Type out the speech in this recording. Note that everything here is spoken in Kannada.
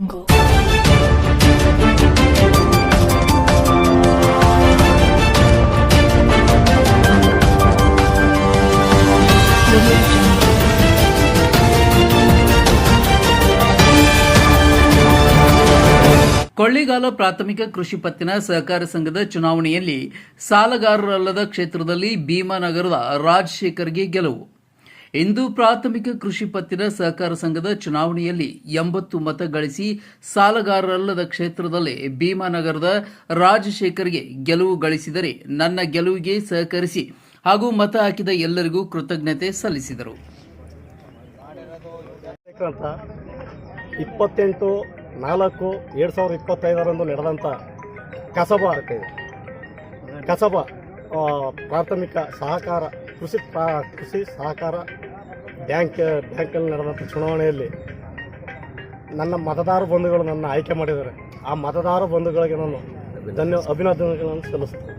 ಕೊಳ್ಳಿಗಾಲ ಪ್ರಾಥಮಿಕ ಕೃಷಿ ಪತ್ತಿನ ಸಹಕಾರ ಸಂಘದ ಚುನಾವಣೆಯಲ್ಲಿ ಸಾಲಗಾರರಲ್ಲದ ಕ್ಷೇತ್ರದಲ್ಲಿ ಭೀಮಾನಗರದ ರಾಜಶೇಖರ್ಗೆ ಗೆಲುವು. ಇಂದು ಪ್ರಾಥಮಿಕ ಕೃಷಿ ಪತ್ತಿನ ಸಹಕಾರ ಸಂಘದ ಚುನಾವಣೆಯಲ್ಲಿ ಎಂಬತ್ತು ಮತ ಗಳಿಸಿ ಸಾಲಗಾರರಲ್ಲದ ಕ್ಷೇತ್ರದಲ್ಲಿ ಭೀಮಾನಗರದ ರಾಜಶೇಖರ್ಗೆ ಗೆಲುವು ಗಳಿಸಿದರೆ ನನ್ನ ಗೆಲುವಿಗೆ ಸಹಕರಿಸಿ ಹಾಗೂ ಮತ ಹಾಕಿದ ಎಲ್ಲರಿಗೂ ಕೃತಜ್ಞತೆ ಸಲ್ಲಿಸಿದರು. ಇಪ್ಪತ್ತೆಂಟು, ನಾಲ್ಕು, ಎರಡು ಸಾವಿರದ ಇಪ್ಪತ್ತೈದರಂದು ನಡೆದಂಥ ಕಸಬ ಕಸಬ ಪ್ರಾಥಮಿಕ ಸಹಕಾರ, ಕೃಷಿ ಕೃಷಿ ಸಹಕಾರ ಬ್ಯಾಂಕ್, ಬ್ಯಾಂಕಲ್ಲಿ ನಡೆದಂಥ ಚುನಾವಣೆಯಲ್ಲಿ ನನ್ನ ಮತದಾರ ಬಂಧುಗಳು ನನ್ನ ಆಯ್ಕೆ ಮಾಡಿದ್ದಾರೆ. ಆ ಮತದಾರ ಬಂಧುಗಳಿಗೆ ನಾನು ಧನ್ಯ, ಅಭಿನಂದನೆಗಳನ್ನು ಸಲ್ಲಿಸ್ತೇನೆ.